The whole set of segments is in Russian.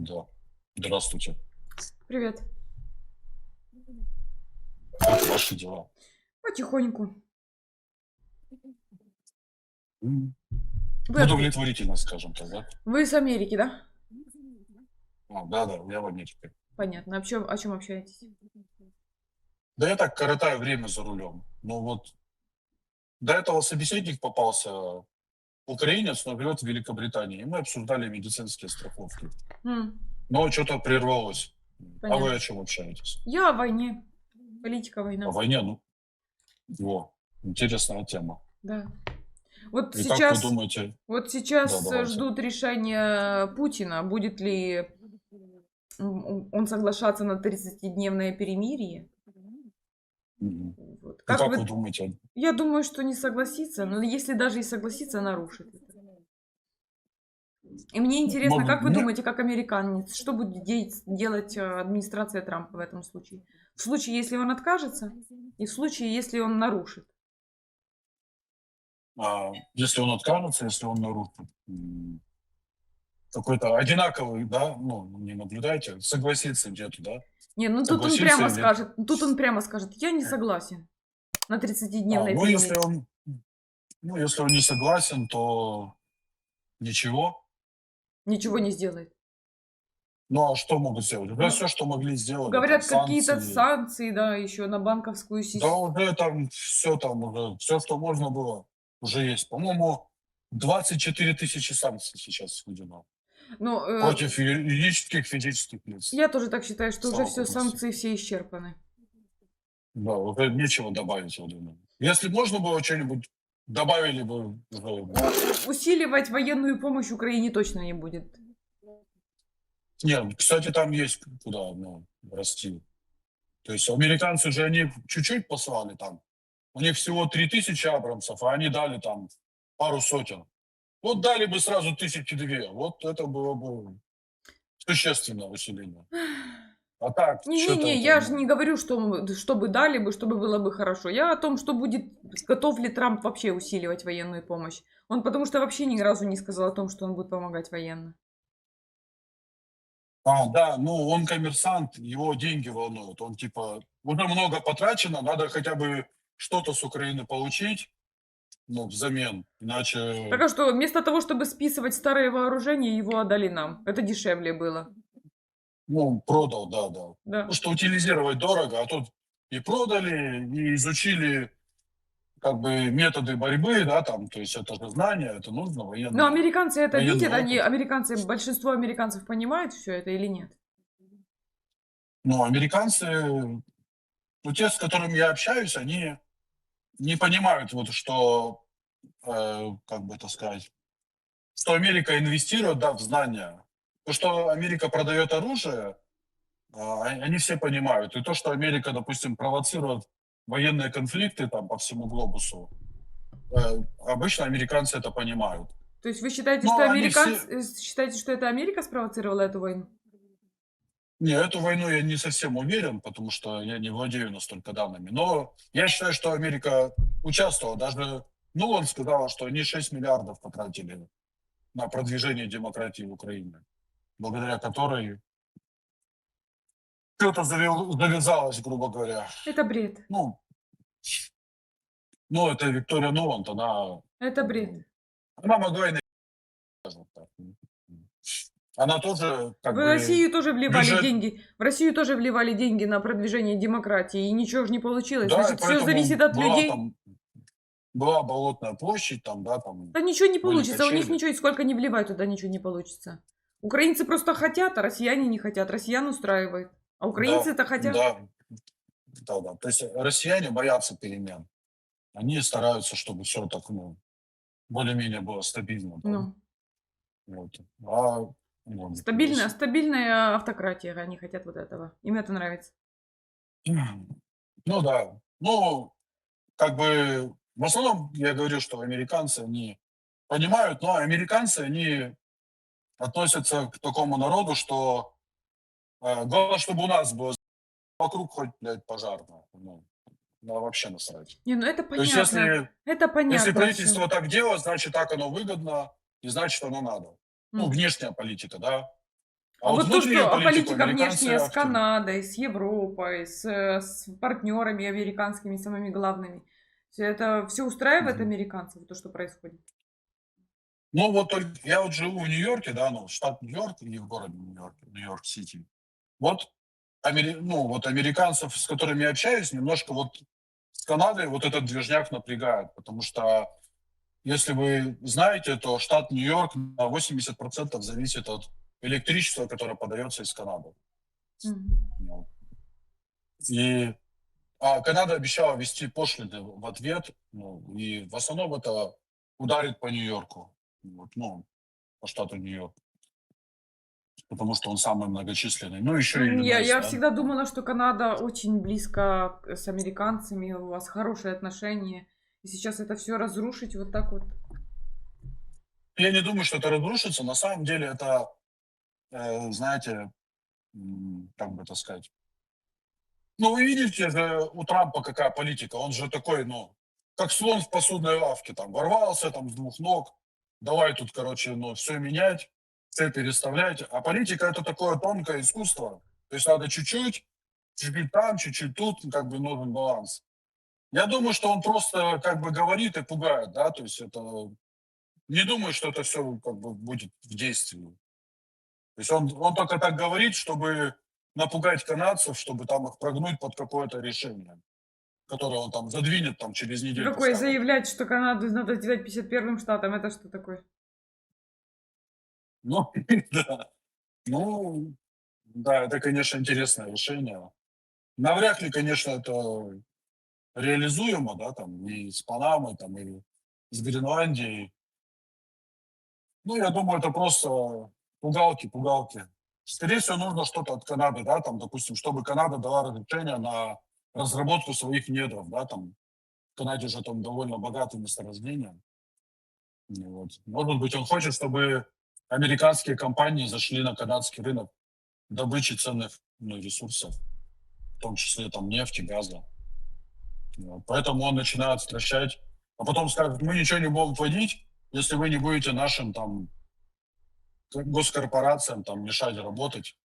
Да. Здравствуйте. Привет. Как ваши дела? Потихоньку. Вы, Удовлетворительно, скажем так, да? вы из Америки, да? А, да, да, я в Америке. Понятно. О чем, о чем общаетесь? Да я так коротаю время за рулем. Но вот до этого собеседник попался украинец, но живет в Великобритании. И мы обсуждали медицинские страховки. М, Но что-то прервалось. А Понятно. вы о чем общаетесь? Я о войне. Политика, война. О войне? Ну, во, интересная тема. Да. Вот И сейчас, как вы думаете, вот сейчас Да, давайте. ждут решения Путина, будет ли он соглашаться на 30-дневное перемирие. Вот. Как как вы- вы думаете, Я думаю, что не согласится, но если даже и согласится, нарушит это. И мне интересно, как вы думаете, как американец, что будет де- делать э, администрация Трампа в этом случае? В случае, если он откажется, и в случае, если он нарушит. а, если он откажется, если он нарушит какой-то одинаковый, да, ну, не наблюдаете, согласится где-то, да? Не, ну тут он прямо или- скажет, тут он прямо скажет, я не согласен на А, 30-дневное ну, если он, ну, если он не согласен, то ничего. Ничего не сделает. Ну, а что могут сделать? Уже Ну, все, что могли сделать. Говорят, какие-то санкции. да, еще на банковскую Да систему. уже там все там уже, все, что можно было, уже есть. По-моему, 24 тысячи санкций сейчас введено. Но э, Против юридических, физических лиц. я тоже так считаю, что уже Слава все богу. санкции все исчерпаны. Да, уже нечего добавить, я думаю. Если можно было что-нибудь, добавили бы. Усиливать военную помощь Украине точно не будет. Нет, кстати, там есть куда ну, расти. То есть американцы же, они чуть-чуть послали там. У них всего 3000 абрамсов, а они дали там пару сотен. Вот дали бы сразу тысячи две. Вот это было бы существенное усиление. А так, Не-не-не, я же не говорю, что чтобы дали бы, чтобы было бы хорошо. Я о том, что будет, готов ли Трамп вообще усиливать военную помощь. Он потому что вообще ни разу не сказал о том, что он будет помогать военно. А, да, ну он коммерсант, его деньги волнуют. Он типа, уже много потрачено, надо хотя бы что-то с Украины получить, ну, взамен. Иначе... Так а что, вместо того, чтобы списывать старые вооружения, его отдали нам. Это дешевле было. Ну, продал, да, да. Да. Потому что утилизировать дорого, а тут и продали, и изучили как бы методы борьбы, да, там, то есть это же знание, это нужно военно. Но американцы это видят, они, американцы, большинство американцев понимают все это или нет? Ну, американцы, ну, те, с которыми я общаюсь, они не понимают, вот, что, э, как бы это сказать, что Америка инвестирует, да, в знания. То, что Америка продает оружие, а, они все понимают. И то, что Америка, допустим, провоцирует военные конфликты там по всему глобусу, э, обычно американцы это понимают. То есть вы считаете, Ну, что американцы, э, считаете, что это Америка спровоцировала эту войну? Не, эту войну я не совсем уверен, потому что я не владею настолько данными. Но я считаю, что Америка участвовала. Даже Нулан сказала, что они 6 миллиардов потратили на продвижение демократии в Украине, благодаря которой что-то завязалось, грубо говоря. Это бред. Ну, ну это Виктория Нуланд, она, Это бред. она могла и на-. Она тоже как В бы... Россию тоже вливали бюджет- деньги. В Россию тоже вливали деньги на продвижение демократии, и ничего же не получилось. Да, Значит, все зависит от была людей. там- была болотная площадь, там, да, там. Да ничего не получится. У них качели. ничего, сколько не вливают, туда ничего не получится. Украинцы просто хотят, а россияне не хотят. Россиян устраивает. А украинцы это хотят. Да, да, да. То есть россияне боятся перемен. Они стараются, чтобы все так, ну, более-менее было стабильно. да. Ну, Вот. А, ну, стабильная, стабильная автократия. Они хотят вот этого. Им это нравится. Ну да. Ну, как бы, в основном я говорю, что американцы, они понимают, но американцы, они относятся к такому народу, что э, главное, чтобы у нас было вокруг хоть, блядь, пожарно. Ну, ну, вообще насрать. Не, ну это То есть, понятно. если, Это понятно. если правительство так делает, значит, так оно выгодно, и значит, оно надо. Ну, внешняя политика, да. А, вот то, что а политика американцы внешняя с. Канадой, с Европой, с, э, с партнерами американскими, самыми главными. Всё Это все устраивает Мгм. американцев, то, что происходит? Ну, вот я вот живу в Нью-Йорке, да, ну, штат Нью-Йорк и в городе Нью-Йорк, Нью-Йорк-Сити. Вот, амери- ну, вот американцев, с которыми я общаюсь, немножко вот с Канадой вот этот движняк напрягает, потому что, если вы знаете, то штат Нью-Йорк на 80% зависит от электричества, которое подается из Канады. Вот. И а Канада обещала ввести пошлины в ответ, ну, и в основном это ударит по Нью-Йорку, вот, ну, по штату Нью-Йорк, потому что он самый многочисленный. Ну, еще и М, Я, я да. всегда думала, что Канада очень близко с американцами, у вас хорошие отношения. И сейчас это все разрушить вот так вот. Я не думаю, что это разрушится. На самом деле это, э, знаете, как бы это сказать. Ну, вы видите же у Трампа какая политика. Он же такой, ну, как слон в посудной лавке. Там ворвался там с двух ног. Давай тут, короче, ну, все менять, все переставлять. А политика это такое тонкое искусство. То есть надо чуть-чуть, чуть-чуть там, чуть-чуть тут, как бы нужен баланс. Я думаю, что он просто как бы говорит и пугает, да, то есть это не думаю, что это все как бы будет в действии. То есть он, он только так говорит, чтобы напугать канадцев, чтобы там их прогнуть под какое-то решение, которое он там задвинет там через неделю. Какое заявлять, что Канаду надо сделать 51-м штатом, это что такое? Ну, да. Ну, да, это, конечно, интересное решение. Навряд ли, конечно, это реализуемо, да, там, и с Панамой, там, и с Гренландией. Ну, я думаю, это просто пугалки, пугалки. Скорее всего, нужно что-то от Канады, да, там, допустим, чтобы Канада дала разрешение на разработку своих недров, да, там, в Канаде же там довольно богатые месторождения. Ну Вот. Может быть, он хочет, чтобы американские компании зашли на канадский рынок добычи ценных ну, ресурсов, в том числе там нефти, газа. Вот. Поэтому он начинает стращать, а потом скажет, мы ничего не будем вводить, если вы не будете нашим там госкорпорациям там мешать работать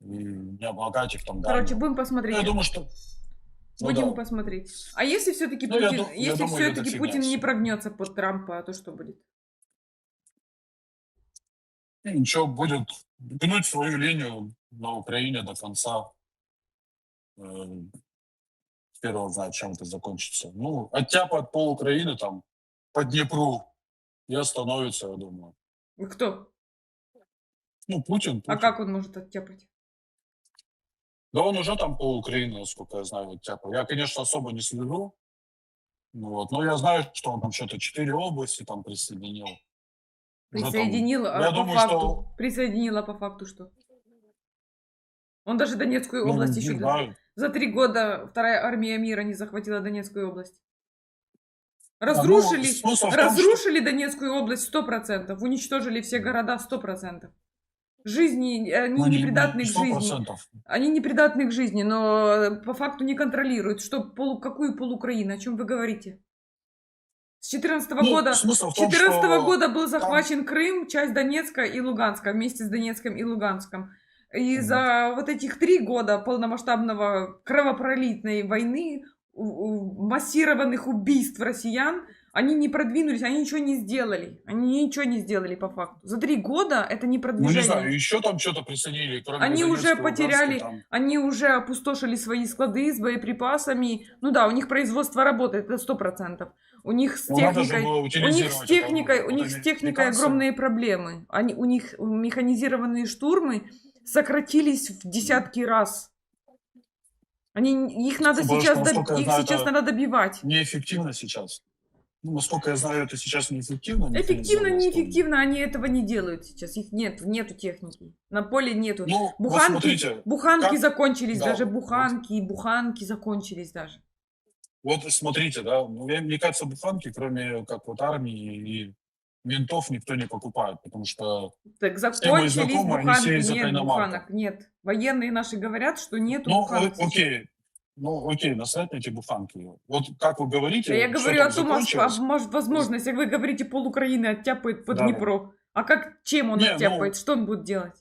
и не облагать их там. Короче, данью. будем Ну, посмотреть. я думаю, что... ну Будем да. посмотреть. А если все-таки Ну, я Путин, я если это все-таки Путин не прогнется под Трампа, то что будет? И ничего, будет гнуть свою линию на Украине до конца. Э, Первого знает, чем это закончится. Ну, оттяпает пол Украины там по Днепру и остановится, я думаю. Кто? Ну, Путин, А Путин. как он может оттяпать? Да он уже там пол Украины, насколько я знаю, оттяпал. Я, конечно, особо не слежу. Ну Вот. Но я знаю, что он там что-то четыре области там присоединил. Уже там- Присоединил, а я по думаю, факту. что- Присоединила по факту что? Он даже Донецкую Ну, область еще знаю. за три года вторая армия мира не захватила Донецкую область. А, ну, Разрушили, том, что- разрушили Донецкую область сто процентов, уничтожили все города сто процентов. Жизни, они Ну, не придатны к жизни. 100%. Они не придатны к жизни, но э, по факту не контролируют. Что, полу, какую пол Украины? О чем вы говорите? С 14 Ну, года, с в том, 14 что года был захвачен Крым, часть Донецка и Луганска, вместе с Донецком и Луганском. И Мгм. за вот этих три года полномасштабного кровопролитной войны, массированных убийств россиян, они не продвинулись, они ничего не сделали. Они ничего не сделали по факту. За три года это не Ну, продвижение. не знаю, еще там что-то присоединили, кроме Они уже потеряли- там. Они уже опустошили свои склады с боеприпасами. Ну да, у них производство работает, это сто процентов. У них с Ну, техникой... У них с техникой, у них с техникой огромные проблемы. Они, у них механизированные штурмы сократились в десятки раз. Они, их надо Потому сейчас, доб- их знаю, сейчас надо добивать. Неэффективно сейчас. Ну, насколько я знаю, это сейчас неэффективно. Эффективно, механизированная неэффективно, они этого не делают сейчас. Их нет, нету техники. На поле нету. Ну, вот Буханки, смотрите, буханки как- закончились да, даже, вот. буханки, буханки закончились даже. вот смотрите, да, ну, мне кажется, буханки, кроме как вот армии и ментов, никто не покупает, потому что, Так мои закончились знакомые, они буханки, все из-за нет буханок, нет. Военные наши говорят, что нету ну, буханок сейчас. окей, ну, окей, насрать на эти буханки. Вот как вы говорите, я говорю о том, возможности. Вы говорите, пол Украины оттяпает под Да. Днепро. А как, чем он Не, ну- оттяпает? Что он будет делать?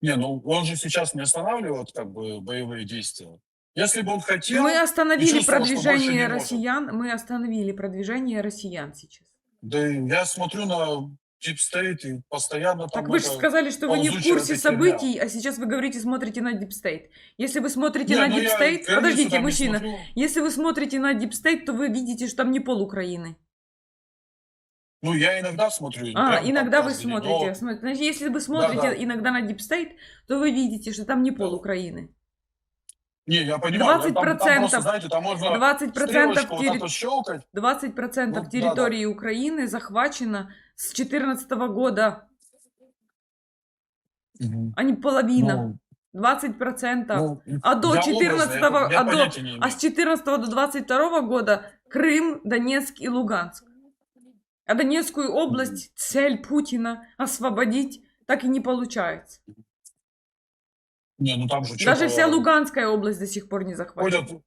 Не, ну он же сейчас не останавливает как бы боевые действия. Если бы он хотел, Мы остановили продвижение россиян. Мы остановили продвижение россиян сейчас. да я смотрю на Deep State и постоянно там Так вы же сказали, что вы не в курсе событий, а сейчас вы говорите, смотрите на Deep State. Если вы смотрите Не, на ну Deep State, подождите, мужчина, смотрю. если вы смотрите на Deep State, то вы видите, что там не пол Украины. Ну, я иногда смотрю. А, иногда вы смотрите. но- Значит, если вы смотрите да. иногда на Deep State, то вы видите, что там не пол Да. Украины. Не, я понимаю. 20%, там, там просто, знаете, там можно 20% стрелочку вот терри- вот щелкать. 20% Ну, да, территории Украины захвачено с 2014 года, а не половина. Ну, 20%. ну, а до я 14 образно, я- я а до- А с 14 до 22 года Крым, Донецк и Луганск. А Донецкую область цель Путина освободить так и не получается. Не, ну там же Даже вся Луганская область до сих пор не захвачена. ходят.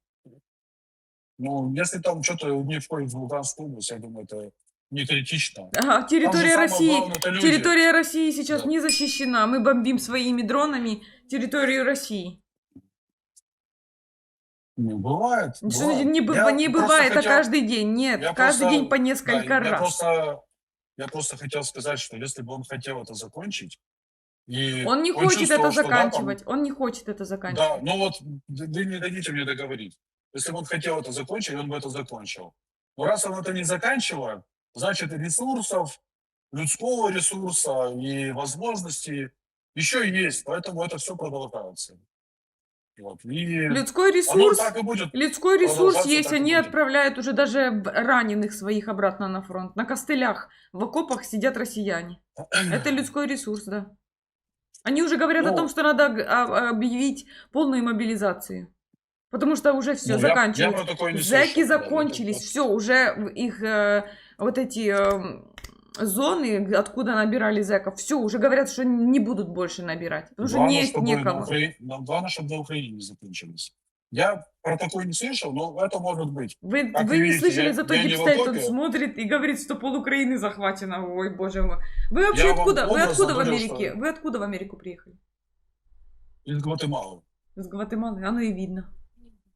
Ну, если там что-то не входит в Луганскую область, я думаю, это не критично. Ага, территория России, главное, территория России сейчас Да. не защищена. Мы бомбим своими дронами территорию России. Не бывает. Что бывает. не, Я не бывает, хотел- а каждый день. Нет, я каждый просто- день по да, несколько я раз. Просто, я просто хотел сказать, что если бы он хотел это закончить, и Он не хочет чувствовал, это что, да, заканчивать. Он не хочет это заканчивать. Да, ну вот вы не дадите мне договорить. Если бы он хотел это закончить, он бы это закончил. Но раз он это не заканчивает, значит ресурсов, людского ресурса и возможностей еще есть, поэтому это все продолжается. Вот. И Людской ресурс, людской ресурс есть, они будет. отправляют уже даже раненых своих обратно на фронт. На костылях, в окопах сидят россияне. Это людской ресурс, да. Они уже говорят о Ну, том, что надо объявить полную мобилизацию. Потому что уже все Ну, я- я заканчивается. такое не Зэки слышал, да, закончились, все, уже их э, вот эти э, зоны, откуда набирали зэков, все, уже говорят, что не будут больше набирать. Потому что Главное, не, чтобы на некого. Укра- нам Главное, чтобы на Украине не закончились. Я про такое не слышал, но это может быть. Вы, Как вы вы не видите, слышали, я- зато я не в Дипстейт он окопе. смотрит и говорит, что пол Украины захвачено. Ой, боже мой. Вы вообще Я вам откуда? Вы образно откуда в говорю, Америке? что- Вы откуда в Америку приехали? Из Гватемалы. Из Гватемалы? Оно и видно.